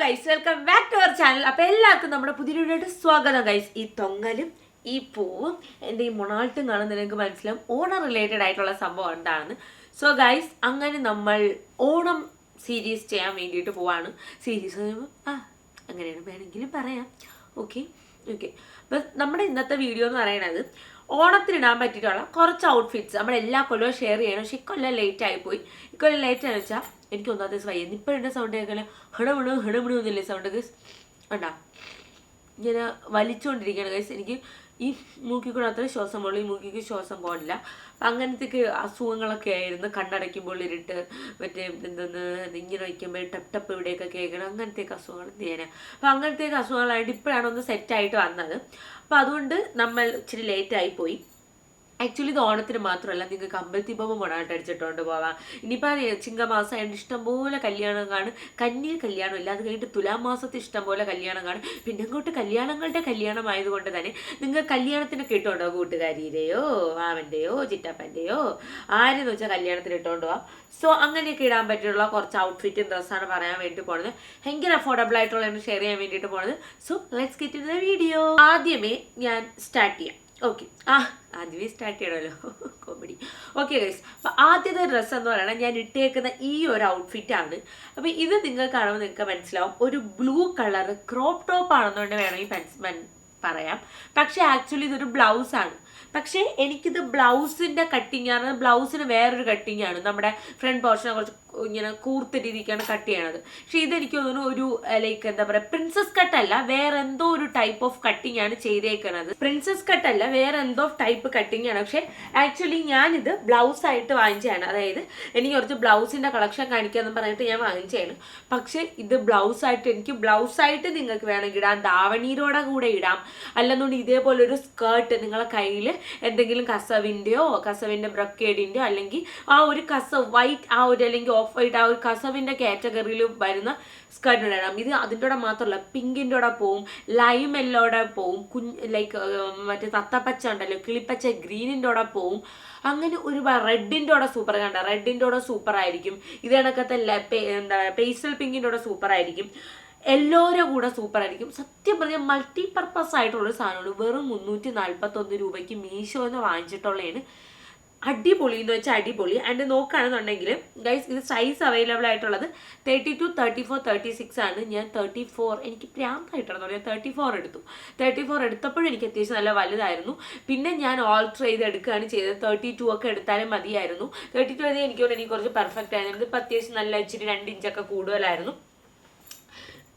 Guys welcome back to our channel അപ്പൊ എല്ലാവർക്കും നമ്മുടെ പുതിയ വീഡിയോയുടെ സ്വാഗതം ഗൈസ് ഈ തൊങ്ങലും ഈ പൂവും എന്റെ ഈ മൊണാൾട്ടും കാണുന്ന നിങ്ങൾക്ക് മനസ്സിലാവും. ഓണം റിലേറ്റഡ് ആയിട്ടുള്ള സംഭവം ഉണ്ടാണ് സോ ഗൈസ് അങ്ങനെ നമ്മൾ ഓണം സീരീസ് ചെയ്യാൻ വേണ്ടിയിട്ട് പോവാണ്. സീരീസ് ആ അങ്ങനെയാണ്. വേണമെങ്കിലും പറയാം. ഓക്കെ ഓക്കെ അപ്പം നമ്മുടെ ഇന്നത്തെ വീഡിയോ എന്ന് പറയുന്നത് ഓണത്തിനിടാൻ പറ്റിയിട്ടുള്ള കുറച്ച് ഔട്ട്ഫിറ്റ്സ് നമ്മൾ എല്ലാ കൊല്ലവും ഷെയർ ചെയ്യണം. പക്ഷെ ഇക്കൊല്ലം ലേറ്റ് ആയിപ്പോയി ഇക്കൊല്ലം ലേറ്റ് ആണെന്ന് വെച്ചാൽ എനിക്ക് ഒന്നാമത്തെ ദിവസം വയ്യ. ഇപ്പോൾ എന്റെ സൗണ്ട് കേൾക്കൽ ഹിടമിണു ഹിടമിണു എന്നില്ലേ സൗണ്ട് ഗൈസ് വേണ്ട ഇങ്ങനെ വലിച്ചുകൊണ്ടിരിക്കുകയാണ് ഗൈസ് എനിക്ക് ഈ മൂക്കിൽ കൂടെ അത്ര ശ്വാസം പോകുള്ളൂ ഈ മൂക്കിക്ക് ശ്വാസം പോകില്ല അപ്പം അങ്ങനത്തെ അസുഖങ്ങളൊക്കെ ആയിരുന്നു. കണ്ണടയ്ക്കുമ്പോൾ ഇരുട്ട് മറ്റേ എന്തെന്ന് ഇങ്ങനെ വയ്ക്കുമ്പോൾ ടപ്പ് ടപ്പ് ഇവിടെയൊക്കെ കേൾക്കണം അങ്ങനത്തെയൊക്കെ അസുഖങ്ങൾ ചെയ്യാനാണ് അപ്പം അങ്ങനത്തെയൊക്കെ അസുഖങ്ങളായിട്ട് ഇപ്പോഴാണ് ഒന്ന് സെറ്റായിട്ട് വന്നത്. അപ്പം അതുകൊണ്ട് നമ്മൾ ഇച്ചിരി ലേറ്റായി പോയി. ആക്ച്വലി ഇത് ഓണത്തിന് മാത്രമല്ല നിങ്ങൾക്ക് അമ്പലത്തിപ്പം മുടാട്ട് അടിച്ചിട്ടുകൊണ്ട് പോവാം. ഇനിയിപ്പോൾ ആയതുകൊണ്ട് ഇഷ്ടംപോലെ കല്യാണം കാണും. കന്യ കല്യാണം ഇല്ല അത് കഴിഞ്ഞിട്ട് തുലാം മാസത്തിൽ ഇഷ്ടംപോലെ കല്യാണം കാണും. പിന്നെ അങ്ങോട്ട് കല്യാണങ്ങളുടെ കല്യാണം ആയതുകൊണ്ട് തന്നെ നിങ്ങൾ കല്യാണത്തിന് ഇട്ടുണ്ടോ കൂട്ടുകാരിയുടെയോ മാമന്റെയോ ചിറ്റപ്പന്റെയോ ആരെന്ന് വെച്ചാൽ കല്യാണത്തിന് ഇട്ടുകൊണ്ട് പോവാം. സോ അങ്ങനെയൊക്കെ ഇടാൻ പറ്റിയുള്ള കുറച്ച് ഔട്ട്ഫിറ്റും ഡ്രസ്സാണ് പറയാൻ വേണ്ടി പോണത്. ഭയങ്കര അഫോർഡബിൾ ആയിട്ടുള്ള ഷെയർ ചെയ്യാൻ വേണ്ടിയിട്ട് പോണത്. So let's get in the video ആദ്യമേ ഞാൻ സ്റ്റാർട്ട് ചെയ്യാം. ഓക്കെ ആ ആദ്യമേ സ്റ്റാർട്ട് ചെയ്യണമല്ലോ കോമഡി ഓക്കെ ഗൈസ് അപ്പോൾ ആദ്യത്തെ ഡ്രസ്സ് എന്ന് പറയുന്നത് ഞാൻ ഇട്ടേക്കുന്ന ഈ ഒരു ഔട്ട്ഫിറ്റാണ് അപ്പോൾ ഇത് നിങ്ങൾ കാണുമ്പോൾ നിങ്ങൾക്ക് മനസ്സിലാവും. ഒരു ബ്ലൂ കളർ ക്രോപ്പ് ടോപ്പ് ആണെന്നുകൊണ്ട് വേണമെങ്കിൽ മൻ പറയാം. പക്ഷേ ആക്ച്വലി ഇതൊരു ബ്ലൗസാണ് പക്ഷേ എനിക്കിത് ബ്ലൗസിന്റെ കട്ടിങ് ആണ്. ബ്ലൗസിന് വേറൊരു കട്ടിങ് ആണ്. നമ്മുടെ ഫ്രണ്ട് പോർഷനെ കുറച്ച് ഇങ്ങനെ കൂർത്ത രീതിക്കാണ് കട്ട് ചെയ്യണത്. പക്ഷേ ഇതെനിക്ക് തോന്നുന്നു ഒരു ലൈക്ക് എന്താ പറയുക പ്രിൻസസ് കട്ടല്ല വേറെ എന്തോ ഒരു ടൈപ്പ് ഓഫ് കട്ടിംഗ് ആണ് ചെയ്തേക്കുന്നത് പ്രിൻസസ് കട്ടല്ല വേറെ എന്തോ ടൈപ്പ് കട്ടിംഗ് ആണ്. പക്ഷേ ആക്ച്വലി ഞാനിത് ബ്ലൗസ് ആയിട്ട് വാങ്ങിച്ചതാണ്. അതായത് എനിക്ക് കുറച്ച് ബ്ലൗസിന്റെ കളക്ഷൻ കാണിക്കാമെന്ന് പറഞ്ഞിട്ട് ഞാൻ വാങ്ങിച്ചതാണ്. പക്ഷേ ഇത് ബ്ലൗസ് ആയിട്ട് എനിക്ക് ബ്ലൗസ് ആയിട്ട് നിങ്ങൾക്ക് വേണമെങ്കിൽ ഇടാം. ദാവണീരോടെ കൂടെ ഇടാം. അല്ലെന്നുണ്ടെങ്കിൽ ഇതേപോലെ ഒരു സ്കേർട്ട് നിങ്ങളെ കയ്യിൽ എന്തെങ്കിലും കസവിന്റെയോ കസവിന്റെ ബ്രക്കേഡിന്റെയോ അല്ലെങ്കിൽ ആ ഒരു കസവ് വൈറ്റ് ആ ഒരു അല്ലെങ്കിൽ ഓഫ് വൈറ്റ് ആ ഒരു കസവിന്റെ കാറ്റഗറിയിൽ വരുന്ന സ്കർട്ടിന്റെ ഇടണം ഇത് അതിന്റെ കൂടെ മാത്രമല്ല പിങ്കിന്റെ കൂടെ പോവും ലൈം എല്ലോടെ പോവും കുഞ്ഞ് ലൈക്ക് മറ്റേ തത്തപ്പച്ച ഉണ്ടല്ലോ കിളിപ്പച്ച ഗ്രീനിന്റെ കൂടെ പോവും. അങ്ങനെ ഒരുപാട് റെഡിന്റെ കൂടെ സൂപ്പർ കണ്ട റെഡിന്റെ കൂടെ സൂപ്പർ ആയിരിക്കും ഇത് കണക്കത്തെ എന്താ പേസ്റ്റൽ പിങ്കിന്റെ കൂടെ സൂപ്പർ ആയിരിക്കും എല്ലോരെ കൂടെ സൂപ്പർ ആയിരിക്കും സത്യം പറഞ്ഞാൽ മൾട്ടി പർപ്പസ് ആയിട്ടുള്ള ഒരു സാധനമാണ്. വെറും മുന്നൂറ്റി നാൽപ്പത്തൊന്ന് രൂപയ്ക്ക് മീഷോ എന്ന് വാങ്ങിച്ചിട്ടുള്ളതാണ്. അടിപൊളി എന്ന് വെച്ചാൽ അടിപൊളി. ആൻഡ് നോക്കുകയാണെന്നുണ്ടെങ്കിൽ ഗൈസ് ഇത് സൈസ് അവൈലബിൾ ആയിട്ടുള്ളത് thirty two thirty four thirty six ആണ്. ഞാൻ തേർട്ടി ഫോർ എനിക്ക് പ്രാന്തായിട്ടാണെന്ന് ഞാൻ തേർട്ടി ഫോർ എടുത്തു. തേർട്ടി ഫോർ എടുത്തപ്പോഴും എനിക്ക് അത്യാവശ്യം നല്ല വലുതായിരുന്നു. പിന്നെ ഞാൻ ഓൾട്ടർ ചെയ്ത് എടുക്കുകയാണ് ചെയ്തത്. തേർട്ടി ടു ഒക്കെ എടുത്താലും മതിയായിരുന്നു. തേർട്ടി ടു അധികം എനിക്ക് എനിക്ക് കുറച്ച് പെർഫെക്റ്റ് ആയിരുന്നു. ഇതിപ്പോൾ അത്യാവശ്യം നല്ല ഇച്ചിരി രണ്ട് ഇഞ്ചൊക്കെ കൂടുതലായിരുന്നു.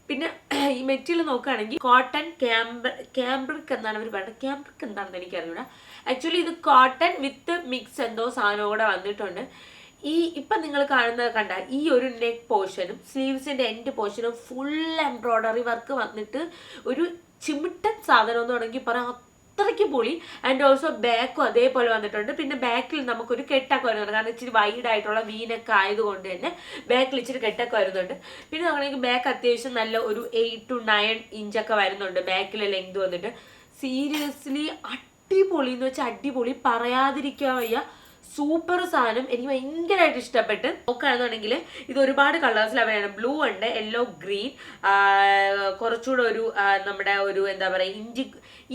പിന്നെ ഈ മെറ്റീരിയൽ നോക്കുകയാണെങ്കിൽ കോട്ടൺ ക്യാമ്പർ ക്യാമ്പ്രിക് എന്നാണ് അവർ പറയുന്നത്. ക്യാമ്പ്രിക് എന്താണെന്ന് എനിക്കറിയില്ല ആക്ച്വലി ഇത് കോട്ടൺ വിത്ത് മിക്സ് എന്തോ സാധനവും കൂടെ വന്നിട്ടുണ്ട്. ഈ ഇപ്പം നിങ്ങൾ കാണുന്നത് കണ്ട ഈ ഒരു നെക്ക് പോർഷനും സ്ലീവ്സിന്റെ എൻഡ് പോർഷനും ഫുൾ എംബ്രോയ്ഡറി വർക്ക് വന്നിട്ട് ഒരു ചിമിട്ടൻ സാധനം എന്ന് വേണമെങ്കിൽ പറയാം. അത്രയ്ക്ക് പൊളി. ആൻഡ് ഓൾസോ ബാക്കും അതേപോലെ വന്നിട്ടുണ്ട്. പിന്നെ ബാക്കിൽ നമുക്കൊരു കെട്ടൊക്കെ വരുന്നുണ്ട്. കാരണം ഇച്ചിരി വൈഡ് ആയിട്ടുള്ള വീനൊക്കെ ആയതുകൊണ്ട് തന്നെ ബാക്കിൽ ഇച്ചിരി കെട്ടൊക്കെ വരുന്നുണ്ട്. പിന്നെ നോക്കണമെങ്കിൽ ബാക്ക് അത്യാവശ്യം നല്ല ഒരു എയ്റ്റ് ടു നയൻ ഇഞ്ചൊക്കെ വരുന്നുണ്ട്. ബാക്കിലെ ലെങ്ത് വന്നിട്ട്. സീരിയസ്ലി അടിപൊളി എന്ന് വെച്ചാൽ അടിപൊളി പറയാതിരിക്കാൻ വയ്യ. സൂപ്പർ സാധനം എനിക്ക് ഭയങ്കരമായിട്ട് ഇഷ്ടപ്പെട്ട് നോക്കുകയാണെന്നുണ്ടെങ്കിൽ ഇത് ഒരുപാട് കളേഴ്സിൽ അവയാണ് ബ്ലൂ ഉണ്ട് യെല്ലോ ഗ്രീൻ കുറച്ചുകൂടെ ഒരു നമ്മുടെ ഒരു എന്താ പറയുക ഇഞ്ചി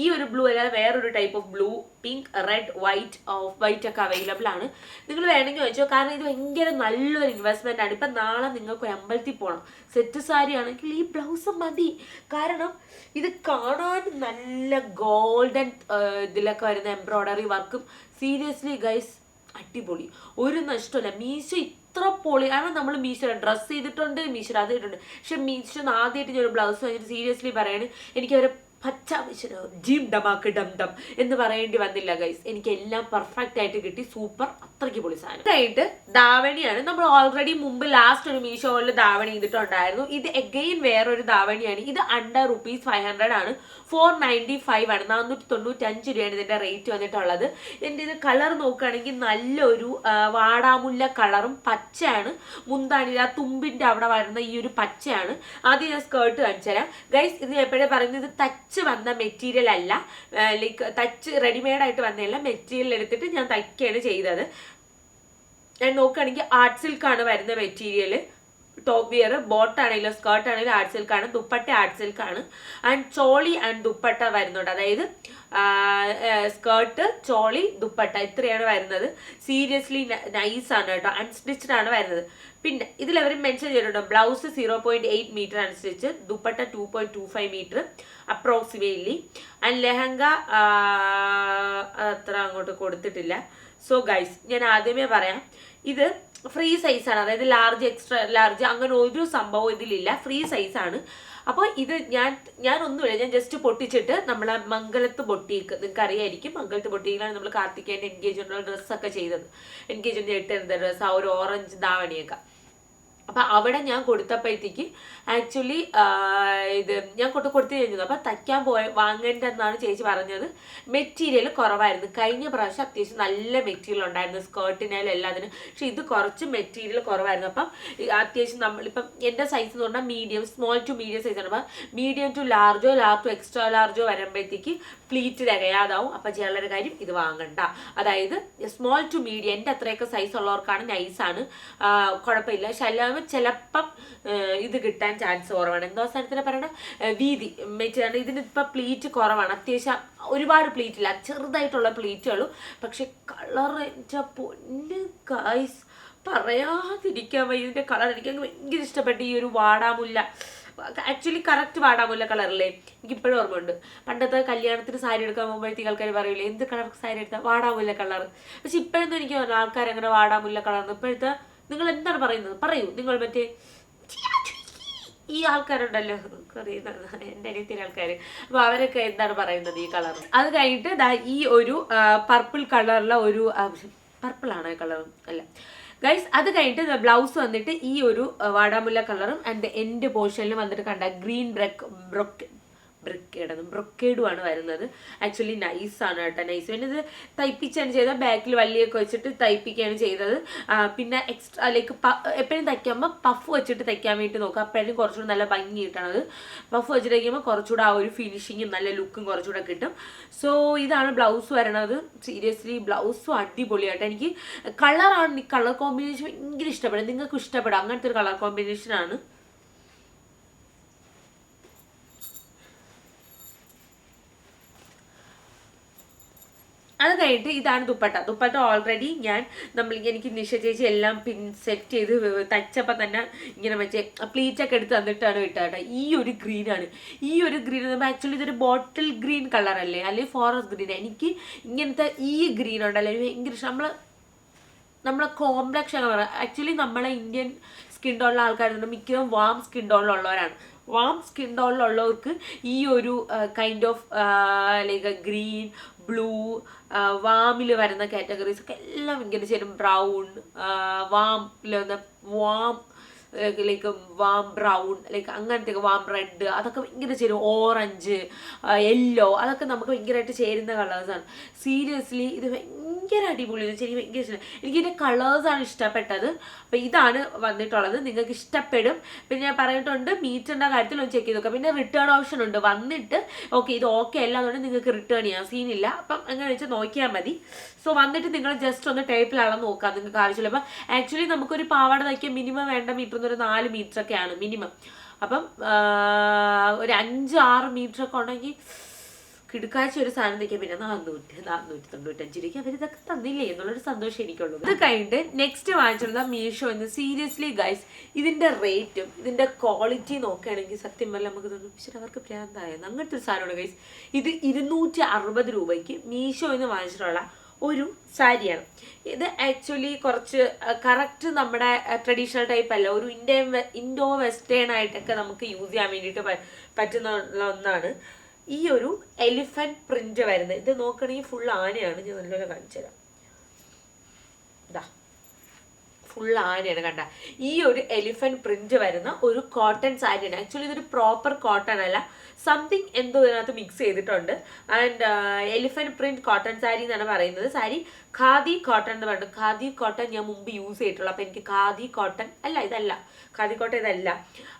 ഈ ഒരു ബ്ലൂ അല്ലാതെ വേറൊരു type of blue pink red white off white ഒക്കെ അവൈലബിൾ ആണ്. നിങ്ങൾ വേണമെങ്കിൽ വെച്ചോ കാരണം ഇത് ഭയങ്കര നല്ലൊരു ഇൻവെസ്റ്റ്മെന്റ് ആണ്. ഇപ്പം നാളെ നിങ്ങൾക്ക് ഒരു അമ്പലത്തിൽ പോകണം സെറ്റ് സാരി ആണെങ്കിൽ ഈ ബ്ലൗസ് മതി. കാരണം ഇത് കാണാൻ നല്ല ഗോൾഡൻ ഇതിലൊക്കെ വരുന്ന എംബ്രോയ്ഡറി വർക്കും സീരിയസ്ലി ഗൈസ് അടിപൊളി. ഒരു നഷ്ടമല്ല മീശ ഇത്ര പൊളി കാരണം നമ്മൾ മീശോ ഡ്രസ്സ് ചെയ്തിട്ടുണ്ട് മീശോ അത് ചെയ്തിട്ടുണ്ട്. പക്ഷെ മീശോ ആദ്യമായിട്ട് ഞാൻ ഒരു ബ്ലൗസ് വാങ്ങിയിട്ട് സീരിയസ്ലി പറയാണ് എനിക്ക് അവരെ പച്ച ജിം ഡമാക്ക് ഡം ഡം എന്ന് പറയേണ്ടി വന്നില്ല ഗൈസ് എനിക്ക് എല്ലാം പെർഫെക്റ്റ് ആയിട്ട് കിട്ടി. സൂപ്പർ അത്രയ്ക്ക് പൊളി സാധനം. ആയിട്ട് ദാവണിയാണ് നമ്മൾ ഓൾറെഡി മുമ്പ് ലാസ്റ്റ് ഒരു മീഷോയിൽ ദാവണി ചെയ്തിട്ടുണ്ടായിരുന്നു. ഇത് എഗെയിൻ വേറൊരു ദാവണിയാണ് ഇത് അണ്ടർ റുപ്പീസ് ഫൈവ് ഹൺഡ്രഡ് ആണ്. ഫോർ നയന്റി ഫൈവ് ആണ്. നാനൂറ്റി തൊണ്ണൂറ്റഞ്ച് രൂപയാണ് ഇതിന്റെ റേറ്റ് വന്നിട്ടുള്ളത്. എന്റെ ഇത് കളർ നോക്കുകയാണെങ്കിൽ നല്ലൊരു വാടാമുല്ല കളറും പച്ചയാണ്. മുന്താണി ആ തുമ്പിന്റെ അവിടെ വരുന്ന ഈ ഒരു പച്ചയാണ്. ആദ്യം ഞാൻ സ്കേർട്ട് കാണിച്ചു തരാം ഗൈസ് ഇത് എപ്പോഴും പറയുന്നത്? ഇത് വന്ന മെറ്റീരിയൽ അല്ല. ലൈക്ക് തച്ച് റെഡിമെയ്ഡ് ആയിട്ട് വന്നതല്ല മെറ്റീരിയൽ എടുത്തിട്ട് ഞാൻ തയ്ക്കുകയാണ് ചെയ്തത്. ഞാൻ നോക്കുകയാണെങ്കിൽ ആർട്ട് സിൽക്കാണ് വരുന്ന മെറ്റീരിയൽ ടോപ്പ് വിയർ ബോട്ട് ആണെങ്കിലും സ്കേർട്ട് ആണെങ്കിലും ആർട്ട് സിൽക്കാണ് ദുപ്പട്ട ആർട്ട് സിൽക്കാണ് ആൻഡ് ചോളി ആൻഡ് ദുപ്പട്ട വരുന്നുണ്ട്. അതായത് സ്കേർട്ട് ചോളി ദുപ്പട്ട ഇത്രയാണ് വരുന്നത്. സീരിയസ്ലി നൈസ് ആണ് കേട്ടോ. അൺസ്റ്റിച്ച്ഡ് ആണ് വരുന്നത്. പിന്നെ ഇതിൽ അവർ മെൻഷൻ ചെയ്തിട്ടുണ്ട്. Blouse zero point eight metre അനുസരിച്ച് dupatta two point two five metre approximately and lehenga അത്ര അങ്ങോട്ട് കൊടുത്തിട്ടില്ല. സോ ഗൈസ് ഞാൻ ആദ്യമേ പറയാം. ഇത് ഫ്രീ സൈസാണ് അതായത് ലാർജ് എക്സ്ട്രാ ലാർജ് അങ്ങനെ ഒരു സംഭവം ഇതിലില്ല. ഫ്രീ സൈസാണ് അപ്പോൾ ഇത് ഞാൻ ഞാൻ ഒന്നുമില്ല ഞാൻ ജസ്റ്റ് പൊട്ടിച്ചിട്ട് നമ്മളെ മംഗലത്ത് ബൊട്ടീക്ക് നിങ്ങൾക്ക് അറിയായിരിക്കും മംഗലത്ത് ബൊട്ടീക്കിലാണ് നമ്മൾ കാർത്തികേന്റെ എൻഗേജ്മെന്റുള്ള ഡ്രസ്സൊക്കെ ചെയ്തത്. എൻഗേജ്മെന്റ് ഇട്ടിരുന്ന ഡ്രസ്സ് ആ ഒരു ഓറഞ്ച് ധാവണിയൊക്കെ അപ്പം അവിടെ ഞാൻ കൊടുത്തപ്പോഴത്തേക്ക് ആക്ച്വലി ഇത് ഞാൻ കൊണ്ട് കൊടുത്തു കഴിഞ്ഞത് അപ്പം തയ്ക്കാൻ പോയ വാങ്ങേണ്ടെന്നാണ് ചേച്ചി പറഞ്ഞത്. മെറ്റീരിയൽ കുറവായിരുന്നു. കഴിഞ്ഞ പ്രാവശ്യം അത്യാവശ്യം നല്ല മെറ്റീരിയൽ ഉണ്ടായിരുന്നു. സ്കേർട്ടിനായാലും എല്ലാത്തിനും. പക്ഷെ ഇത് കുറച്ച് മെറ്റീരിയൽ കുറവായിരുന്നു. അപ്പം അത്യാവശ്യം നമ്മളിപ്പം എന്റെ സൈസ് എന്ന് പറഞ്ഞാൽ മീഡിയം സ്മോൾ ടു മീഡിയം ആണ്. അപ്പം മീഡിയം ടു ലാർജോ ലാർജ് ടു എക്സ്ട്രാ ലാർജോ വരുമ്പോഴത്തേക്ക് പ്ലീറ്റ് തികയാതാവും. അപ്പം ചെയ്യാനുള്ള കാര്യം ഇത് വാങ്ങണ്ട. അതായത് സ്മോൾ ടു മീഡിയം എന്റെ അത്രയൊക്കെ സൈസ് ഉള്ളവർക്കാണ് നൈസാണ് കുഴപ്പമില്ല. ശല്യം ചിലപ്പം ഇത് കിട്ടാൻ ചാൻസ് കുറവാണ്. എന്തോ സ്ഥലത്തിന് പറയണ? വീതി. മെറ്റീരിയൽ ഇതിന് ഇപ്പം പ്ലീറ്റ് കുറവാണ്. അത്യാവശ്യം ഒരുപാട് പ്ലീറ്റ് ഇല്ല. ചെറുതായിട്ടുള്ള പ്ലീറ്റുകളും പക്ഷെ കളർ എന്റെ പൊന്ന് ഗൈസ് പറയാതിരിക്കാൻ വയ്യ. ഇതിന്റെ കളർ എനിക്ക് ഭയങ്കര ഇഷ്ടപ്പെട്ടു ഈ ഒരു വാടാമുല്ല. ആക്ച്വലി കറക്റ്റ് വാടാമുല്ല കളറല്ലേ എനിക്ക് ഇപ്പോഴും ഓർമ്മയുണ്ട്. പണ്ടത്തെ കല്യാണത്തിന് സാരി എടുക്കാൻ പോകുമ്പോഴത്തേക്ക് ആൾക്കാർ പറയില്ലേ എന്ത് കളർ സാരി എടുത്താൽ വാടാമുല്ല കളർ പക്ഷെ ഇപ്പോഴൊന്നും എനിക്ക് ആൾക്കാർ അങ്ങനെ വാടാമുല്ല കളർ ഇപ്പോഴത്തെ നിങ്ങൾ എന്താണ് പറയുന്നത്? പറയൂ. നിങ്ങൾ മറ്റേ ഈ ആൾക്കാരുണ്ടല്ലോ. എന്റെ അനിയത്തിന്റെ ആൾക്കാർ അപ്പോൾ അവരൊക്കെ എന്താണ് പറയുന്നത് ഈ കളർ അത് കഴിഞ്ഞിട്ട് ഈ ഒരു പർപ്പിൾ കളറിലെ ഒരു പർപ്പിളാണ് കളർ അല്ല. ഗൈസ് അത് കഴിഞ്ഞിട്ട് ബ്ലൗസ് വന്നിട്ട് ഈ ഒരു വാടാമുല്ല കളറും ആൻഡ് എൻഡ് പോർഷനിൽ വന്നിട്ട് കണ്ട ഗ്രീൻ ബ്രക്ക് ബ്രൊക്ക് ബ്രിക്കേഡ് ബ്രൊക്കേഡും ആണ് വരുന്നത്. ആക്ച്വലി നൈസ് ആണ് കേട്ടോ നൈസ് പിന്നെ ഇത് തയ്പ്പിച്ചാണ് ചെയ്തത്. ബാക്കിൽ വള്ളിയൊക്കെ വെച്ചിട്ട് തയ്പ്പിക്കുകയാണ് ചെയ്തത്. പിന്നെ എക്സ്ട്രാ ലൈക്ക് എപ്പോഴും തയ്ക്കുമ്പോൾ പഫ് വെച്ചിട്ട് തയ്ക്കാൻ വേണ്ടി നോക്കുക. അപ്പോഴും കുറച്ചുകൂടി നല്ല ഭംഗി കിട്ടണത്. പഫ് വെച്ചിട്ട് തയ്ക്കുമ്പോൾ കുറച്ചുകൂടെ ആ ഒരു ഫിനിഷിങ്ങും നല്ല ലുക്കും കുറച്ചുകൂടെ കിട്ടും. സോ ഇതാണ് ബ്ലൗസ് വരണത്. സീരിയസ്ലി ബ്ലൗസും അടിപൊളിയായിട്ട് എനിക്ക് കളറാണ് കളർ കോമ്പിനേഷൻ ഭയങ്കര ഇഷ്ടപ്പെടും നിങ്ങൾക്ക് ഇഷ്ടപ്പെടും. അങ്ങനത്തെ ഒരു കളർ കോമ്പിനേഷനാണ് അത് കഴിഞ്ഞിട്ട് ഇതാണ് ദുപ്പട്ട. ദുപ്പട്ട ഓൾറെഡി ഞാൻ നമ്മൾ എനിക്ക് നിഷ ചേച്ചി എല്ലാം പിൻ സെറ്റ് ചെയ്ത് തച്ചപ്പോൾ തന്നെ ഇങ്ങനെ മറ്റേ പ്ലീറ്റൊക്കെ എടുത്ത് തന്നിട്ടാണ് വിട്ടത് ഈ ഒരു ഗ്രീനാണ് ഈ ഒരു ഗ്രീൻ ആക്ച്വലി ഇതൊരു ബോട്ടിൽ ഗ്രീൻ കളറല്ലേ അല്ലേ? അല്ലെങ്കിൽ ഫോറസ്റ്റ് ഗ്രീൻ എനിക്ക് ഇങ്ങനത്തെ ഈ ഗ്രീൻ ഉണ്ടല്ലോ. ഭയങ്കര നമ്മൾ നമ്മളെ കോംപ്ലക്ഷൻ കളർ ആക്ച്വലി നമ്മളെ ഇന്ത്യൻ സ്കിൻ ടോണിലുള്ള ആൾക്കാരുണ്ട്. മിക്കതും വാം സ്കിൻ ടോണിലുള്ളവരാണ് വാം സ്കിൻ ടോണിലുള്ളവർക്ക് ഈ ഒരു kind of like green blue വാമിൽ വരുന്ന കാറ്റഗറീസ് ഒക്കെ എല്ലാം ഇങ്ങനെ ചേരും ബ്രൗൺ വാമിൽ വന്ന warm like warm brown like അങ്ങനത്തെ വാം റെഡ് അതൊക്കെ ഭയങ്കര ചേരും ഓറഞ്ച് യെല്ലോ അതൊക്കെ നമുക്ക് ഭയങ്കരമായിട്ട് ചേരുന്ന കളേഴ്സാണ് സീരിയസ്ലി ഇത് ഭയങ്കര അടിപൊളിയാണ് ശരി ഭയങ്കര ഇഷ്ടം. എനിക്ക് ഇതിന്റെ കളേഴ്സാണ് ഇഷ്ടപ്പെട്ടത്. അപ്പോൾ ഇതാണ് വന്നിട്ടുള്ളത്. നിങ്ങൾക്ക് ഇഷ്ടപ്പെടും. പിന്നെ ഞാൻ പറഞ്ഞിട്ടുണ്ട് മീറ്ററിന്റെ കാര്യത്തിൽ ഒന്ന് ചെക്ക് ചെയ്ത് നോക്കാം പിന്നെ റിട്ടേൺ ഓപ്ഷൻ ഉണ്ട്. വന്നിട്ട് ഓക്കെ ഇത് ഓക്കെ അല്ല എന്നുണ്ടെങ്കിൽ നിങ്ങൾക്ക് റിട്ടേൺ ചെയ്യാം. സീനില്ല അപ്പം അങ്ങനെ വെച്ചാൽ നോക്കിയാൽ മതി. സോ വന്നിട്ട് നിങ്ങൾ ജസ്റ്റ് ഒന്ന് ടേപ്പിൽ അളന്ന് നോക്കാം. നിങ്ങൾക്ക് ആവശ്യമില്ല. അപ്പം ആക്ച്വലി നമുക്കൊരു പാവാട തയ്ക്കാൻ മിനിമം വേണ്ട മീറ്റർ എന്നൊരു നാല് മീറ്റർ ഒക്കെയാണ് മിനിമം അപ്പം ഒരു അഞ്ച് ആറ് മീറ്റർ ഒക്കെ ഉണ്ടെങ്കിൽ കിടുക്കാഴ്ച ഒരു സാധനം നിൽക്കാൻ പിന്നെ നാനൂറ്റി നാനൂറ്റി തൊണ്ണൂറ്റഞ്ച് രൂപയ്ക്ക് അവർ ഇതൊക്കെ തന്നില്ലേ എന്നുള്ളൊരു സന്തോഷം എനിക്കുള്ളൂ ഇത് കഴിഞ്ഞിട്ട് നെക്സ്റ്റ് വാങ്ങിച്ചുള്ള മീഷോ എന്ന് സീരിയസ്ലി ഗൈസ് ഇതിന്റെ റേറ്റും ഇതിന്റെ ക്വാളിറ്റി നോക്കുകയാണെങ്കിൽ സത്യം പറഞ്ഞാൽ നമുക്ക് തോന്നും പക്ഷേ അവർക്ക് പ്രാന്തായെന്ന് അങ്ങനത്തെ ഒരു സാധനമാണ് ഗൈസ് ഇത് ഇരുന്നൂറ്റി അറുപത് രൂപയ്ക്ക് മീഷോ എന്ന് വാങ്ങിച്ചിട്ടുള്ള ഒരു സാരിയാണ്. ഇത് ആക്ച്വലി കുറച്ച് കറക്റ്റ് നമ്മുടെ ട്രഡീഷണൽ ടൈപ്പ് അല്ല. ഒരു ഇന്ത്യൻ ഇൻഡോ വെസ്റ്റേൺ ആയിട്ടൊക്കെ നമുക്ക് യൂസ് ചെയ്യാൻ വേണ്ടിയിട്ട് പറ്റുന്ന ഒന്നാണ്. ഈ ഒരു എലിഫന്റ് പ്രിന്റ് വരുന്നത്. ഇത് നോക്കണമെങ്കിൽ ഫുൾ ആനയാണ്. ഞാൻ നല്ലപോലെ കാണിച്ചു ഇതാ ഫുൾ ആനയാണ് കണ്ട. ഈ ഒരു എലിഫന്റ് പ്രിന്റ് വരുന്ന ഒരു കോട്ടൺ സാരിയാണ് ആക്ച്വലി ഇതൊരു പ്രോപ്പർ കോട്ടൺ അല്ല. സംതിങ് എന്തോ ഇതിനകത്ത് മിക്സ് ചെയ്തിട്ടുണ്ട്. And elephant print cotton sari എന്നാണ് പറയുന്നത്. സാരി ഖാദി കോട്ടൺ എന്ന് പറയുന്നത് ഖാദി കോട്ടൺ ഞാൻ മുമ്പ് യൂസ് ചെയ്തിട്ടുള്ളൂ. അപ്പം എനിക്ക് ഖാദി കോട്ടൺ അല്ല ഇതല്ല. ഖാദി കോട്ടൺ ഇതല്ല.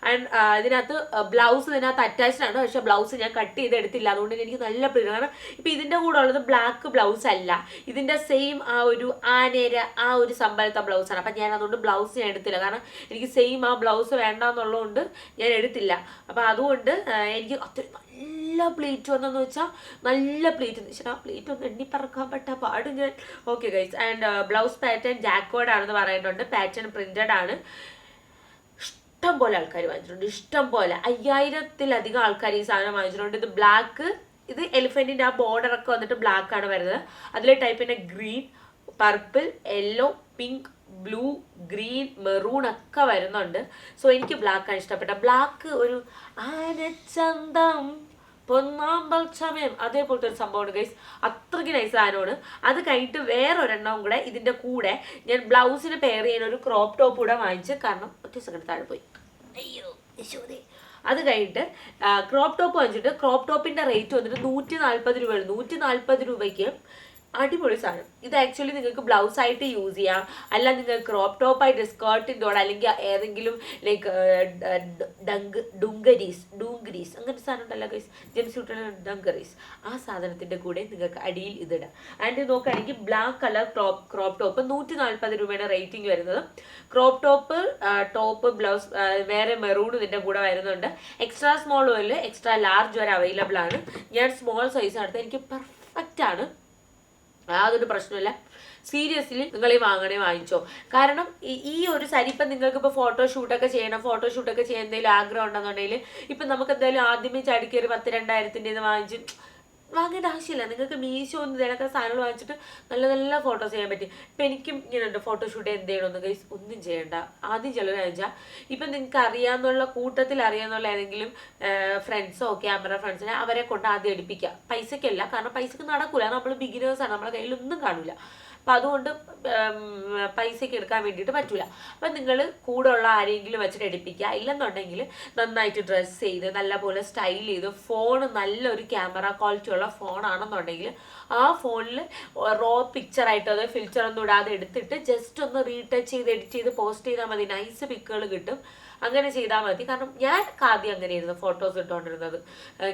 ആൻഡ് ഇതിനകത്ത് ബ്ലൗസ് ഇതിനകത്ത് അറ്റാച്ച്ഡ് ആണ്. പക്ഷേ ബ്ലൗസ് ഞാൻ കട്ട് ചെയ്തെടുത്തില്ല. അതുകൊണ്ട് എനിക്ക് നല്ല പ്രിയ കാരണം ഇപ്പം ഇതിന്റെ കൂടെ ഉള്ളത് ബ്ലാക്ക് ബ്ലൗസ് അല്ല. ഇതിന്റെ സെയിം ആ ഒരു ആനേര ആ ഒരു സമ്പലത്തെ ബ്ലൗസാണ് അപ്പം ഞാൻ അതുകൊണ്ട് ബ്ലൗസ് ഞാൻ എടുത്തില്ല. കാരണം എനിക്ക് സെയിം ആ ബ്ലൗസ് വേണ്ടെന്നുള്ളതുകൊണ്ട് ഞാൻ എടുത്തില്ല. അപ്പോൾ അതുകൊണ്ട് എനിക്ക് അത്രയും നല്ല പ്ലേറ്റ് വന്നെന്ന് വെച്ചാൽ നല്ല പ്ലേറ്റ് എന്ന് വെച്ചാൽ ആ പ്ലേറ്റ് ഒന്ന് എണ്ണി പറക്കാൻ പറ്റാ പാട് ഞാൻ. Okay guys and blouse pattern jacquard ആണെന്ന് പറയുന്നുണ്ട്. പാറ്റേൺ പ്രിന്റഡ് ആണ്. ഇഷ്ടം പോലെ ആൾക്കാർ വാങ്ങിച്ചിട്ടുണ്ട്. ഇഷ്ടം പോലെ. അയ്യായിരത്തിലധികം ആൾക്കാർ ഈ സാധനം വാങ്ങിച്ചിട്ടുണ്ട്. ഇത് ബ്ലാക്ക് ഇത് എലിഫന്റിന്റെ ആ ബോർഡർ ഒക്കെ വന്നിട്ട് ബ്ലാക്ക് ആണ് വരുന്നത്. അതിലെ ടൈപ്പിന്റെ green purple yellow pink blue green maroon ഒക്കെ വരുന്നുണ്ട്. സോ എനിക്ക് ബ്ലാക്ക് ആണ് ഇഷ്ടപ്പെട്ട ബ്ലാക്ക് ഒരു ആനച്ചന്തം. പൊന്നാമ്പൽ ചമയം. അതേപോലത്തെ ഒരു സംഭവമാണ് ഗൈസ് അത്രയ്ക്ക് നൈസ് സാധനമാണ് അത് കഴിഞ്ഞിട്ട് വേറൊരെണ്ണവും കൂടെ ഇതിന്റെ കൂടെ ഞാൻ ബ്ലൗസിന് പെയർ ചെയ്യുന്ന ഒരു ക്രോപ്പ് ടോപ്പ് കൂടെ വാങ്ങിച്ച് കാരണം ഒറ്റ സെക്കൻഡ് താഴെ പോയി. അയ്യോ യശോദേ അത് കഴിഞ്ഞിട്ട് ക്രോപ്പ് ടോപ്പ് വാങ്ങിച്ചിട്ട് ക്രോപ്പ് ടോപ്പിന്റെ റേറ്റ് വന്നിട്ട് നൂറ്റി നാൽപ്പത് രൂപയാണ് നൂറ്റി നാൽപ്പത് രൂപയ്ക്ക് അടിപൊളി സാധനം. ഇത് ആക്ച്വലി നിങ്ങൾക്ക് ബ്ലൗസ് ആയിട്ട് യൂസ് ചെയ്യാം. അല്ല നിങ്ങൾ ക്രോപ്പ് ടോപ്പ് ആയിട്ട് സ്കേർട്ടിന്റെ അല്ലെങ്കിൽ ഏതെങ്കിലും ലൈക്ക് ഡങ്ക് ഡുങ്കരീസ് ഡൂങ്കരീസ്. അങ്ങനത്തെ സാധനം ഉണ്ടല്ലോ ഗൈസ് ജെൻസ് സൂട്ടുള്ള ഡങ്കറീസ് ആ സാധനത്തിന്റെ കൂടെ നിങ്ങൾക്ക് അടിയിൽ ഇതിടാം ആൻഡ് നോക്കുകയാണെങ്കിൽ black colour crop crop top നൂറ്റി നാൽപ്പത് രൂപയുടെ റേറ്റിംഗ് വരുന്നത് ക്രോപ്പ് ടോപ്പ് ടോപ്പ് ബ്ലൗസ് വേറെ മെറൂൺ ഇതിന്റെ കൂടെ വരുന്നുണ്ട്. എക്സ്ട്രാ സ്മോൾ ഓയിൽ എക്സ്ട്രാ ലാർജ് വരെ അവൈലബിൾ ആണ്. ഞാൻ സ്മോൾ സൈസ് എടുത്ത് എനിക്ക് പെർഫെക്റ്റ് ആണ്. യാതൊരു പ്രശ്നമില്ല സീരിയസ്ലി നിങ്ങൾ ഈ വാങ്ങണേ വാങ്ങിച്ചോ. കാരണം ഈ- ഒരു സാരി ഇപ്പം നിങ്ങൾക്ക് ഇപ്പോൾ ഫോട്ടോഷൂട്ടൊക്കെ ചെയ്യണം ഫോട്ടോഷൂട്ടൊക്കെ ചെയ്യാൻ എന്തെങ്കിലും ആഗ്രഹം ഉണ്ടെന്നുണ്ടെങ്കിൽ ഇപ്പം നമുക്ക് എന്തായാലും ആദ്യമേ ചടിക്ക് ഒരു പത്ത് രണ്ടായിരത്തിന്റെ ഇത് വാങ്ങിച്ച് വാങ്ങേണ്ട ആവശ്യമില്ല നിങ്ങൾക്ക് മീശോ ഇതിനൊക്കെ സാധനങ്ങൾ വാങ്ങിച്ചിട്ട് നല്ല നല്ല ഫോട്ടോസ് ചെയ്യാൻ പറ്റും. ഇപ്പം എനിക്കും ഇങ്ങനെയുണ്ട് ഫോട്ടോഷൂട്ട് എന്ത് ചെയ്യണമെന്ന് ഗൈസ് ഒന്നും ചെയ്യണ്ട. ആദ്യം ചിലർ വെച്ചാൽ ഇപ്പം നിങ്ങൾക്ക് അറിയാമെന്നുള്ള കൂട്ടത്തിൽ അറിയാമെന്നുള്ള ഏതെങ്കിലും ഫ്രണ്ട്സോ ക്യാമറ ഫ്രണ്ട്സിനെ അവരെ കൊണ്ട് ആദ്യം എടുപ്പിക്കുക പൈസക്കല്ല. കാരണം പൈസക്ക് നടക്കില്ല നമ്മൾ ബിഗിനേഴ്സാണ് നമ്മളെ കയ്യിലൊന്നും കാണില്ല. അപ്പം അതുകൊണ്ട് പൈസയ്ക്ക് എടുക്കാൻ വേണ്ടിയിട്ട് പറ്റൂല. അപ്പം നിങ്ങൾ കൂടെ ഉള്ള ആരെങ്കിലും വെച്ചിട്ട് എടുപ്പിക്കുക ഇല്ലെന്നുണ്ടെങ്കിൽ നന്നായിട്ട് ഡ്രസ്സ് ചെയ്ത് നല്ലപോലെ സ്റ്റൈൽ ചെയ്ത് ഫോൺ നല്ലൊരു ക്യാമറ ക്വാളിറ്റി ഉള്ള ഫോണാണെന്നുണ്ടെങ്കിൽ ആ ഫോണിൽ റോ പിക്ചറായിട്ട് അത് ഫിൽറ്റർ ഒന്നും ഇടാതെ എടുത്തിട്ട് ജസ്റ്റ് ഒന്ന് റീടച്ച് ചെയ്ത് എഡിറ്റ് ചെയ്ത് പോസ്റ്റ് ചെയ്താൽ മതി. നൈസ് പിക്കുകൾ കിട്ടും. അങ്ങനെ ചെയ്താൽ മതി. കാരണം ഞാൻ ആദ്യം അങ്ങനെയായിരുന്നു ഫോട്ടോസ് ഇട്ടുകൊണ്ടിരുന്നത്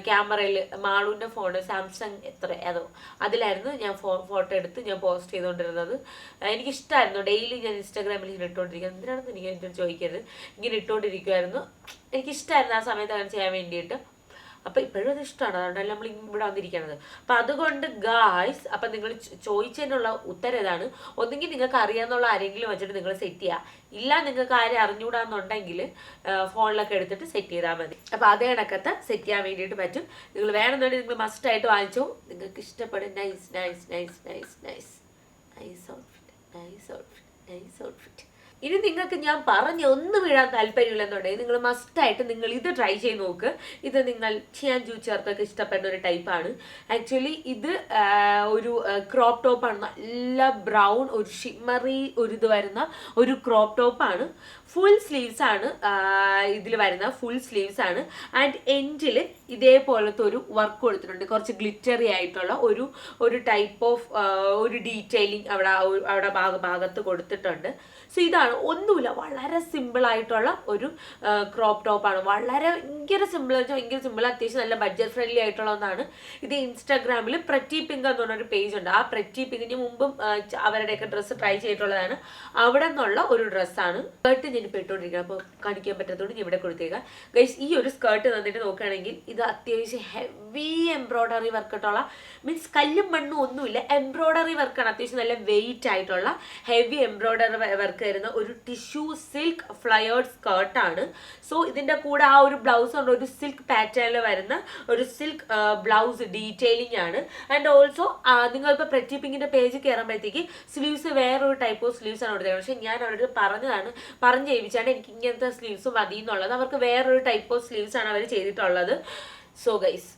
ക്യാമറയിൽ മാളൂന്റെ ഫോൺ സാംസങ് എത്ര ഏതോ അതിലായിരുന്നു ഞാൻ ഫോ ഫോട്ടോ എടുത്ത് ഞാൻ പോസ്റ്റ് ചെയ്തുകൊണ്ടിരുന്നത് എനിക്കിഷ്ടമായിരുന്നു ഡെയിലി ഞാൻ ഇൻസ്റ്റാഗ്രാമിൽ ഇങ്ങനെ ഇട്ടുകൊണ്ടിരിക്കുന്നത് എന്തിനാണെന്ന് എനിക്ക് എന്നോട് ചോദിക്കരുത്. ഇങ്ങനെ ഇട്ടുകൊണ്ടിരിക്കുമായിരുന്നു എനിക്കിഷ്ടമായിരുന്നു ആ സമയത്ത് അങ്ങനെ ചെയ്യാൻ വേണ്ടിയിട്ട്. അപ്പൊ ഇപ്പോഴും അത് ഇഷ്ടമാണ് അതുകൊണ്ടല്ല നമ്മൾ ഇവിടെ വന്നിരിക്കുന്നത് അപ്പൊ അതുകൊണ്ട് ഗായ്സ് അപ്പൊ നിങ്ങൾ ചോദിച്ചതിനുള്ള ഉത്തരം ഇതാണ് ഒന്നെങ്കിൽ നിങ്ങൾക്ക് അറിയാന്നുള്ള ആരെങ്കിലും വെച്ചിട്ട് നിങ്ങൾ സെറ്റ് ചെയ്യുക ഇല്ല നിങ്ങൾക്ക് ആരെ അറിഞ്ഞുകൂടാന്നുണ്ടെങ്കിൽ ഫോണിലൊക്കെ എടുത്തിട്ട് സെറ്റ് ചെയ്താൽ മതി. അപ്പൊ അതേ കണക്കത്തെ സെറ്റ് ചെയ്യാൻ വേണ്ടിയിട്ട് പറ്റും. നിങ്ങൾ വേണമെന്നുണ്ടെങ്കിൽ നിങ്ങൾ മസ്റ്റ് ആയിട്ട് വാങ്ങിച്ചോ. നിങ്ങൾക്ക് ഇഷ്ടപ്പെടും. Nice nice nice nice nice nice outfit nice outfit nice outfit ഇനി നിങ്ങൾക്ക് ഞാൻ പറഞ്ഞ് ഒന്നും വീഴാൻ താല്പര്യമില്ലെന്നുണ്ടെങ്കിൽ നിങ്ങൾ മസ്റ്റായിട്ട് നിങ്ങൾ ഇത് ട്രൈ ചെയ്ത് നോക്ക്. ഇത് നിങ്ങൾ ചെയ്യാൻ ജൂ ചേർത്തൊക്കെ ഇഷ്ടപ്പെടുന്ന ഒരു ടൈപ്പാണ് ആക്ച്വലി ഇത് ഒരു ക്രോപ്പ് ടോപ്പാണ് നല്ല ബ്രൗൺ ഒരു ഷിമ്മറി ഒരു ഇത് വരുന്ന ഒരു ക്രോപ്പ് ടോപ്പാണ് ഫുൾ സ്ലീവ്സ് ആണ് ഇതിൽ വരുന്ന ഫുൾ സ്ലീവ്സ് ആണ്. ആൻഡ് എൻഡിൽ ഇതേപോലത്തെ ഒരു വർക്ക് കൊടുത്തിട്ടുണ്ട്. കുറച്ച് ഗ്ലിറ്ററി ആയിട്ടുള്ള ഒരു ഒരു ടൈപ്പ് ഓഫ് ഒരു ഡീറ്റെയിലിംഗ് അവിടെ അവിടെ ഭാഗ ഭാഗത്ത് കൊടുത്തിട്ടുണ്ട്. സോ ഇതാണ് ഒന്നുമില്ല. വളരെ സിമ്പിൾ ആയിട്ടുള്ള ഒരു ക്രോപ്പ് ടോപ്പാണ് വളരെ ഭയങ്കര സിമ്പിൾ വെച്ചാൽ ഭയങ്കര സിമ്പിൾ അത്യാവശ്യം നല്ല ബഡ്ജറ്റ് ഫ്രണ്ട്ലി ആയിട്ടുള്ള ഒന്നാണ്. ഇത് ഇൻസ്റ്റാഗ്രാമിൽ പ്രറ്റി പിങ്ക് എന്ന് പറഞ്ഞൊരു പേജ് ഉണ്ട്. ആ പ്രറ്റി പിങ്കിന് മുമ്പും അവരുടെയൊക്കെ ഡ്രസ്സ് ട്രൈ ചെയ്തിട്ടുള്ളതാണ്. അവിടെ നിന്നുള്ള ഒരു ഡ്രസ്സാണ് സ്കേർട്ട് ഞാൻ ഇപ്പോൾ ഇട്ടുകൊണ്ടിരിക്കുന്നത് അപ്പോൾ കാണിക്കാൻ പറ്റാത്തതുകൊണ്ട് ഞാൻ ഇവിടെ കൊടുത്തേക്കാം. ഗൈസ് ഈ ഒരു സ്കേർട്ട് തന്നിട്ട് നോക്കുകയാണെങ്കിൽ ഇത് അത്യാവശ്യം ഹെവി എംബ്രോയ്ഡറി വർക്കിട്ടുള്ള മീൻസ് കല്ലും മണ്ണും ഒന്നുമില്ല. എംബ്രോയ്ഡറി വർക്കാണ് അത്യാവശ്യം നല്ല വെയിറ്റ് ആയിട്ടുള്ള ഹെവി എംബ്രോയ്ഡറി വർക്ക് വരുന്ന ഒരു ടിഷ്യൂ സിൽക്ക് ഫ്ലയേർഡ് സ്കേർട്ടാണ് സോ ഇതിന്റെ കൂടെ ആ ഒരു ബ്ലൗസ് ഉണ്ട് ഒരു സിൽക്ക് പാറ്റേണിൽ വരുന്ന ഒരു സിൽക്ക് ബ്ലൗസ് ഡീറ്റെയിലിംഗ് ആണ്. ആൻഡ് ഓൾസോ നിങ്ങളിപ്പോൾ പ്രറ്റി പിങ്കിന്റെ പേജ് കയറുമ്പോഴത്തേക്ക് സ്ലീവ്സ് വേറൊരു ടൈപ്പ് ഓഫ് സ്ലീവ്സ് ആണ് കൊടുത്തത് പക്ഷേ ഞാൻ അവരോട് പറഞ്ഞതാണ് പറഞ്ഞ് ചെയ്യിപ്പിച്ചാണ് എനിക്ക് ഇങ്ങനത്തെ സ്ലീവ്സ് മതി എന്നുള്ളത്. അവർക്ക് വേറൊരു ടൈപ്പ് ഓഫ് സ്ലീവ്സ് ആണ് അവർ ചെയ്തിട്ടുള്ളത്. സോ ഗൈസ്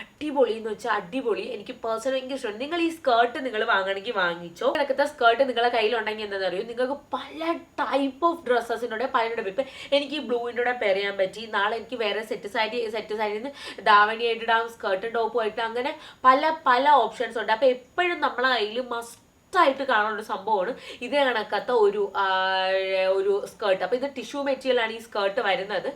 അടിപൊളി എന്ന് വെച്ചാൽ അടിപൊളി. എനിക്ക് പേഴ്സണൽ ഭയങ്കര ഇഷ്ടമാണ്. നിങ്ങൾ ഈ സ്കേർട്ട് നിങ്ങൾ വാങ്ങണമെങ്കിൽ വാങ്ങിച്ചോ. ഇടക്കത്തെ സ്കേർട്ട് നിങ്ങളെ കയ്യിലുണ്ടെങ്കിൽ എന്താണെന്ന് നിങ്ങൾക്ക് പല ടൈപ്പ് ഓഫ് ഡ്രസ്സസിനോടെ പലരുടെ ഇപ്പം എനിക്ക് ഈ ബ്ലൂവിന്റെ പെയർ പറ്റി. നാളെ എനിക്ക് വേറെ സെറ്റ് സാരി സെറ്റ് നിന്ന് ദാവണി ആയിട്ട് ഇടാം സ്കേർട്ടും ടോപ്പും ആയിട്ട് അങ്ങനെ പല പല ഓപ്ഷൻസ് ഉണ്ട്. അപ്പോൾ എപ്പോഴും നമ്മളെ കയ്യിൽ മസ്റ്റ് ആയിട്ട് കാണാനുള്ള സംഭവമാണ്. ഇത് കണക്കാത്ത ഒരു ഒരു സ്കേർട്ട് അപ്പോൾ ഇത് ടിഷ്യൂ മെറ്റീരിയലാണ് ഈ സ്കേർട്ട് വരുന്നത്.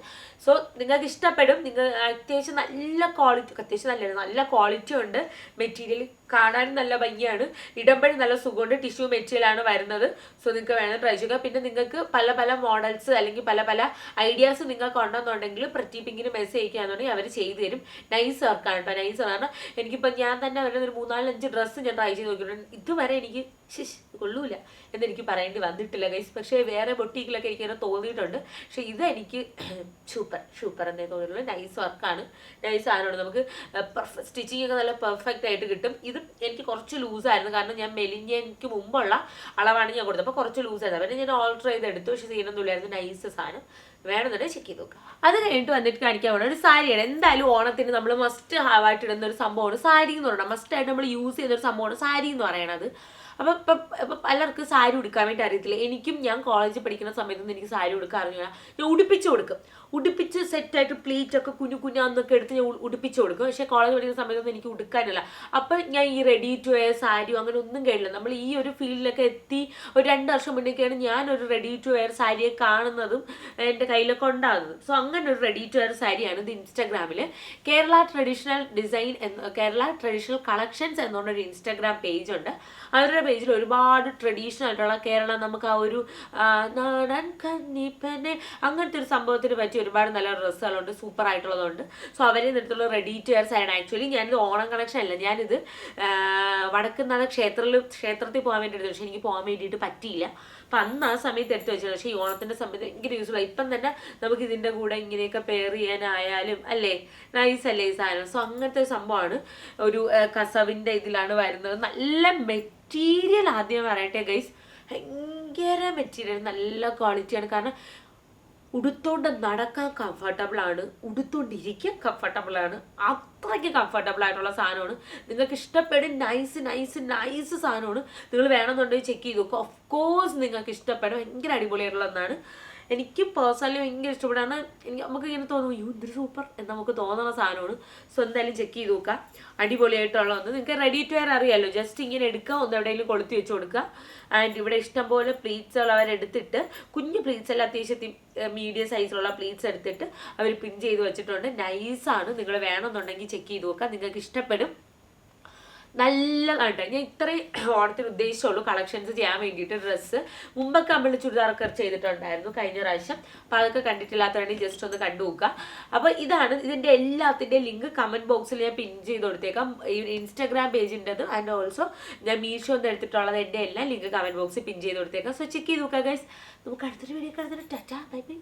സോ നിങ്ങൾക്ക് ഇഷ്ടപ്പെടും. നിങ്ങൾ അത്യാവശ്യം നല്ല ക്വാളിറ്റി അത്യാവശ്യം നല്ല നല്ല ക്വാളിറ്റി ഉണ്ട്. മെറ്റീരിയൽ കാണാനും നല്ല ഭംഗിയാണ്. ഇടമ്പഴി നല്ല സുഖമുണ്ട്. ടിഷ്യൂ മെറ്റീരിയലാണ് വരുന്നത്. സോ നിങ്ങൾക്ക് വേണം ട്രൈ ചെയ്യുക പിന്നെ നിങ്ങൾക്ക് പല പല മോഡൽസ് അല്ലെങ്കിൽ പല പല ഐഡിയാസ് നിങ്ങൾക്ക് ഉണ്ടെന്നുണ്ടെങ്കിൽ പ്രറ്റി പിങ്കിന് മെസ്സേജ് അയക്കുകയാണെന്നുണ്ടെങ്കിൽ അവർ ചെയ്തു തരും. നൈസ് വർക്കാണ് കേട്ടോ നൈസ് കാരണം എനിക്കിപ്പോൾ ഞാൻ തന്നെ അവരുടെ ഒരു മൂന്നാലഞ്ച് ഡ്രസ്സ് ഞാൻ ട്രൈ ചെയ്ത് നോക്കിയിട്ടുണ്ട്. ഇതുവരെ എനിക്ക് ശിശ് കൊള്ളൂല എന്നെനിക്ക് പറയേണ്ടി വന്നിട്ടില്ല ഗൈസ് പക്ഷേ വേറെ ബൊട്ടീക്കിലൊക്കെ എനിക്ക് ഇങ്ങനെ തോന്നിയിട്ടുണ്ട്. പക്ഷേ ഇതെനിക്ക് സൂപ്പർ സൂപ്പർ എന്നേ തോന്നിയിട്ടുള്ളൂ. നൈസ് വർക്കാണ് നൈസ് സാധനമാണ്. നമുക്ക് പെർഫെക്റ്റ് സ്റ്റിച്ചിങ് ഒക്കെ നല്ല പെർഫെക്റ്റ് ആയിട്ട് കിട്ടും. ഇത് എനിക്ക് കുറച്ച് ലൂസായിരുന്നു കാരണം ഞാൻ മെലിഞ്ഞ എനിക്ക് മുമ്പുള്ള അളവാണ് ഞാൻ കൊടുത്തത്. അപ്പോൾ കുറച്ച് ലൂസായിരുന്നു പിന്നെ ഞാൻ ഓൾട്ടർ ചെയ്തെടുത്തു. പക്ഷേ സീനൊന്നുമില്ലായിരുന്നു. നൈസ് സാധനം. വേണമെന്നുണ്ടെങ്കിൽ ചെക്ക് ചെയ്ത് നോക്കുക അത് കഴിഞ്ഞിട്ട് വന്നിട്ട് കാണിക്കാൻ പോകണം ഒരു സാരിയാണ് എന്തായാലും ഓണത്തിന് നമ്മൾ മസ്റ്റ് ഹാവായിട്ട് ഇടുന്ന ഒരു സംഭവമാണ് സാരി എന്ന് പറയുന്നത്. മസ്റ്റ് ആയിട്ട് നമ്മൾ യൂസ് ചെയ്യുന്ന ഒരു സംഭവമാണ് സാരി എന്ന് പറയണത്. അപ്പം ഇപ്പം ഇപ്പം പലർക്കും സാരി ഉടുക്കാൻ വേണ്ടി അറിയത്തില്ല. എനിക്കും ഞാൻ കോളേജിൽ പഠിക്കുന്ന സമയത്തൊന്നും എനിക്ക് സാരി ഉടുക്കാൻ അറിഞ്ഞില്ല ഞാൻ ഉടുപ്പിച്ച് കൊടുക്കും. ഉടുപ്പിച്ച് സെറ്റായിട്ട് പ്ലീറ്റ് ഒക്കെ കുഞ്ഞു കുഞ്ഞാന്നൊക്കെ എടുത്ത് ഞാൻ ഉടുപ്പിച്ച് കൊടുക്കും. പക്ഷേ കോളേജ് പഠിക്കുന്ന സമയത്തൊന്നും എനിക്ക് ഉടുക്കാനില്ല. അപ്പം ഞാൻ ഈ റെഡി ടു വെയർ സാരിയോ അങ്ങനെ ഒന്നും കേട്ടില്ല നമ്മൾ ഈ ഒരു ഫീൽഡിലൊക്കെ എത്തി ഒരു രണ്ട് വർഷം മുന്നേക്കാണ് ഞാൻ ഒരു റെഡി ടു വെയർ സാരിയെ കാണുന്നതും എന്റെ കയ്യിലൊക്കെ ഉണ്ടാകുന്നത്. സോ അങ്ങനെ ഒരു റെഡി ടു വെയർ സാരിയാണ് ഇത് ഇൻസ്റ്റാഗ്രാമിൽ കേരള ട്രഡീഷണൽ ഡിസൈൻ എന്ന് കേരള ട്രഡീഷണൽ കളക്ഷൻസ് എന്നുള്ളൊരു ഇൻസ്റ്റാഗ്രാം പേജ് ഉണ്ട്. അവരുടെ പേജിൽ ഒരുപാട് ട്രഡീഷണൽ ആയിട്ടുള്ള കേരള നമുക്ക് ആ ഒരു നാടൻ കന്നിപ്പനെ അങ്ങനത്തെ ഒരു സംഭവത്തിന് പറ്റിയ ഒരുപാട് നല്ല ഡ്രസ്സുകളുണ്ട് സൂപ്പർ ആയിട്ടുള്ളതുണ്ട് സോ അവരെ നിന്നിട്ടുള്ള റെഡി ടു വെയർ ആണ് ആക്ച്വലി ഞാനിത് ഓണം കളക്ഷൻ അല്ല ഞാനിത് വടക്കുന്നാഥ ക്ഷേത്രത്തിൽ ക്ഷേത്രത്തിൽ പോകാൻ വേണ്ടി എടുത്തു. പക്ഷെ എനിക്ക് പോകാൻ വേണ്ടിയിട്ട് പറ്റിയില്ല. അപ്പം അന്ന് ആ സമയത്ത് എടുത്ത് വെച്ചത് പക്ഷേ ഈ ഓണത്തിന്റെ സമയത്ത് ഭയങ്കര യൂസ്ഫുൾ ഇപ്പം തന്നെ നമുക്ക് ഇതിന്റെ കൂടെ ഇങ്ങനെയൊക്കെ പെയർ ചെയ്യാനായാലും അല്ലേ? നൈസ് അല്ലേ ഈ സാധനം? സോ അങ്ങനത്തെ ഒരു സംഭവമാണ്. ഒരു കസവിന്റെ ഇതിലാണ് വരുന്നത്. നല്ല മെറ്റീരിയൽ ആദ്യം പറയട്ടെ ഗൈസ് ഭയങ്കര മെറ്റീരിയൽ നല്ല ക്വാളിറ്റിയാണ് കാരണം ഉടുത്തോണ്ട് നടക്കാൻ കംഫർട്ടബിൾ ആണ്. ഉടുത്തോണ്ടിരിക്കാൻ കംഫർട്ടബിൾ ആണ്. അത്രയ്ക്ക് കംഫർട്ടബിൾ ആയിട്ടുള്ള സാധനമാണ്. നിങ്ങൾക്ക് ഇഷ്ടപ്പെടും നൈസ് നൈസ് നൈസ് സാധനമാണ്. നിങ്ങൾ വേണമെന്നുണ്ടെങ്കിൽ ചെക്ക് ചെയ്ത് നോക്കുക ഓഫ് കോഴ്സ് നിങ്ങൾക്ക് ഇഷ്ടപ്പെടും. ഭയങ്കര അടിപൊളിയായിട്ടുള്ളതാണ് എനിക്ക് പേഴ്സണലി ഭയങ്കര ഇഷ്ടപ്പെടാണ് എനിക്ക് നമുക്ക് ഇങ്ങനെ തോന്നും യു ഇതൊരു സൂപ്പർ എന്ന് നമുക്ക് തോന്നുന്ന സാധനമാണ്. സോ എന്തായാലും ചെക്ക് ചെയ്ത് നോക്കുക അടിപൊളിയായിട്ടുള്ള ഒന്ന്. നിങ്ങൾക്ക് റെഡി ടു വെയർ അറിയാമല്ലോ ജസ്റ്റ് ഇങ്ങനെ എടുക്കുക ഒന്ന് എവിടെയെങ്കിലും കൊളുത്തി വെച്ച് കൊടുക്കുക. ആൻഡ് ഇവിടെ ഇഷ്ടംപോലെ പ്ലീറ്റ്സുകൾ അവരെടുത്തിട്ട് കുഞ്ഞു പ്ലീറ്റ്സ് എല്ലാം അത്യാവശ്യം മീഡിയം സൈസിലുള്ള പ്ലീറ്റ്സ് എടുത്തിട്ട് അവർ പിൻ ചെയ്ത് വെച്ചിട്ടുണ്ട്. നൈസാണ് നിങ്ങൾ വേണമെന്നുണ്ടെങ്കിൽ ചെക്ക് ചെയ്ത് നോക്കുക നിങ്ങൾക്ക് ഇഷ്ടപ്പെടും. നല്ലതാണ് ഞാൻ ഇത്രയും ഓണത്തിന് ഉദ്ദേശിച്ചുള്ളൂ കളക്ഷൻസ് ചെയ്യാൻ വേണ്ടിയിട്ട് ഡ്രസ്സ് മുമ്പൊക്കെ നമ്മൾ ചുരിദാറൊക്കെ ചെയ്തിട്ടുണ്ടായിരുന്നു കഴിഞ്ഞ പ്രാവശ്യം. അപ്പോൾ അതൊക്കെ കണ്ടിട്ടില്ലാത്തവരാണെങ്കിൽ ജസ്റ്റ് ഒന്ന് കണ്ടു നോക്കുക. അപ്പോൾ ഇതാണ് ഇതിന്റെ എല്ലാത്തിന്റെ ലിങ്ക് കമന്റ് ബോക്സിൽ ഞാൻ പിൻ ചെയ്ത് കൊടുത്തേക്കാം. ഇൻസ്റ്റാഗ്രാം പേജിന്റെത് ആൻഡ് ഓൾസോ ഞാൻ മീഷോ എന്ന് എടുത്തിട്ടുള്ളത് എന്റെ എല്ലാം ലിങ്ക് കമന്റ് ബോക്സിൽ പിൻ ചെയ്ത് കൊടുത്തേക്കാം. സോ ചെക്ക് ചെയ്ത് നോക്കുക ഗൈസ് നമുക്ക് അടുത്തൊരു വീഡിയോ കാണുന്നത് ടാറ്റാ ബൈ ബൈ